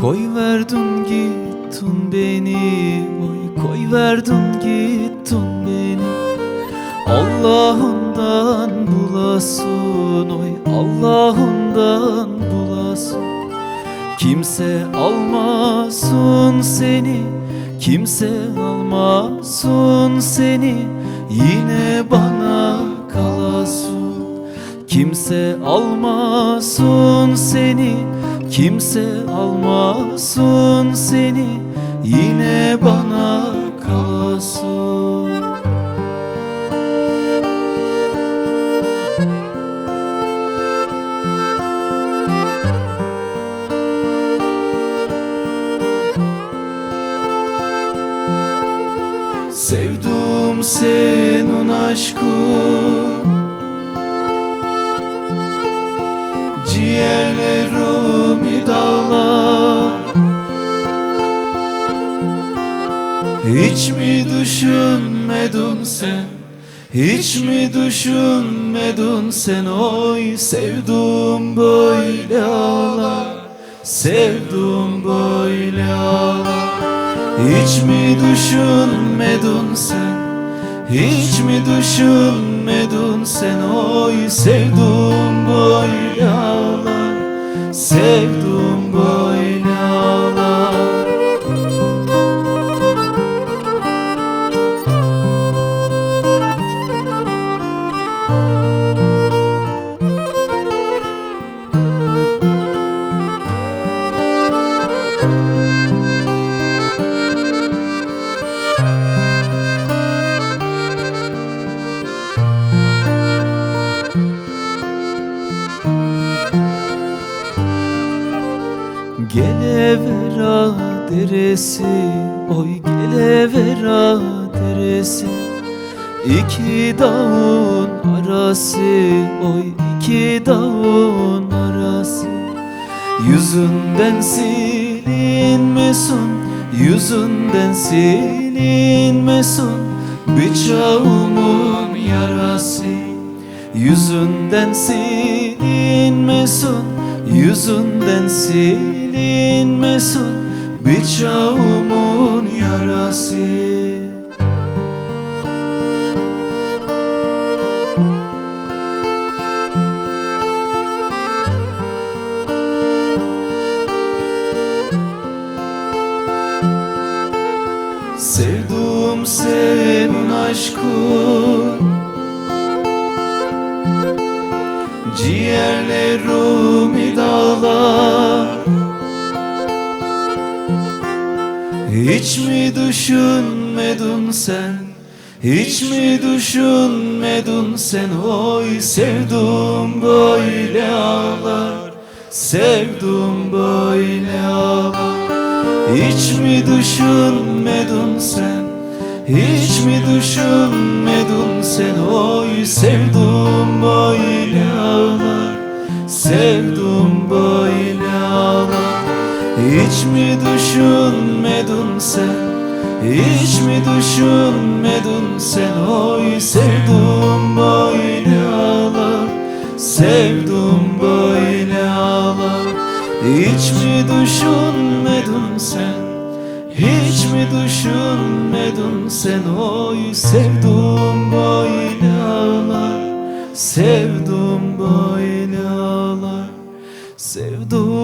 Koy verdin gittin beni Oy koy verdin gittin beni. Allah'ından bulasın Oy Allah'ından bulasın. Kimse almasın seni Kimse almasın seni. Yine bana kalasın. Kimse almasın seni Kimse almasın seni Yine bana kalasın Sevdum senin aşkın. Ciğerlerimi dağlar Hiç mi düşünmedin sen? Hiç mi düşünmedin sen? Oy sevdum böyle ağlar. Sevdum böyle ağlar. Hiç mi düşünmedin sen? Hiç mi düşünmedin sen? Oy sevdum Gelevera deresi Oy gelevera deresi İki dağın arası Oy iki dağın arası. Yüzünden silinmesin Yüzünden silinmesin Bıçağımın yarası. Yüzünden silinmesin Yüzünden silinmesin Bıçağımın yarası. Sevdum senin aşkın Ciğerlerimi dağlar. Hiç mi düşünmedin sen? Hiç mi düşünmedin sen? Oy sevdum böyle ağlar. Sevdum böyle ağlar. Hiç mi düşünmedin sen Hiç mi düşünmedin sen Oy sevdum böyle ağlar Sevdum böyle ağlar. Hiç mi düşünmedin sen Hiç mi düşünmedin sen Oy sevdum böyle ağlar Sevdum böyle ağlar. Hiç mi düşünmedin Hiç mi düşünmedin sen Oy sevdum böyle ağlar Sevdum böyle ağlar Sevdum